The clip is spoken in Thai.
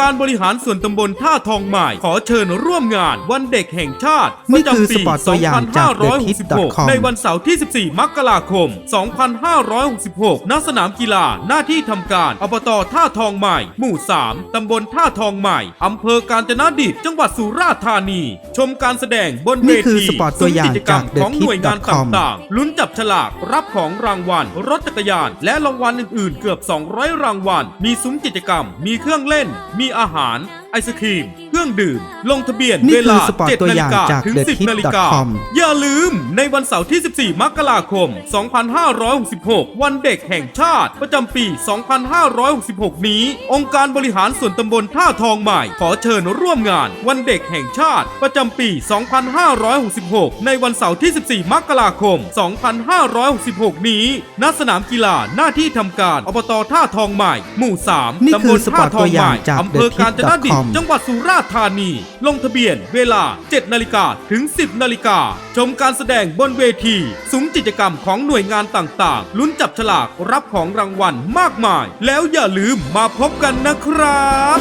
การบริหารส่วนตำบลท่าทองใหม่ ขอเชิญร่วมงานวันเด็กแห่งชาติปนี่ระคือจำปีสปอร์ตตัวอย่างจาก2566 ในวันเสาร์ที่ 14 มกราคม 2566 ณ สนามกีฬาหน้าที่ทำการอบตท่าทองใหม่ หมู่ 3 ตำบลท่าทองใหม่ อำเภอกาญจนดิตจังหวัดสุราษฎร์ธานี ชมการแสดงบนเวนี่คือทีสปอร์ตตัวอย่างซุ้มกิจกรรมจากของหน่วยงาน TheTip.com ต่างๆ ลุ้นจับฉลาก รับของรางวัล รถจักรยาน และรางวัลอื่นๆ เกือบ 200 รางวัล มีซุ้มกิจกรรม มีเครื่องเล่น มีอาหาร ไอศครีม รื่องดื่ม ลงทะเบียนนี่เวคือลาสปอร์ต7ตัวนาอฬิย่างกาจากถึง 10นาฬิกา TheTip.com อย่าลืมในวันเสาร์ที่ 14 มกราคม 2566 วันเด็กแห่งชาติ ประจำปี 2566 นี้ องค์การบริหารส่วนตำบลท่าทองใหม่ ขอเชิญร่วมงาน วันเด็กแห่งชาติ ประจำปี 2566 ในวันเสาร์ที่ 14 มกราคม 2566 นี้ ณ สนามกีฬาหน้าที่ทำการอบตท่าทองใหม่ หมู่3นี่ตำคืบอลสปท่าอร์ตทอตัวงอใหย่าม่งจากอำเภอกาญจนดิต TheTip.com จังหวัดสุราษฎร์ธานี ลงทะเบียนเวลา 7 นาฬิกาถึง 10 นาฬิกา ชมการแสดงบนเวที สุมกิจกรรมของหน่วยงานต่างๆ ลุ้นจับฉลากรับของรางวัลมากมาย แล้วอย่าลืมมาพบกันนะครับ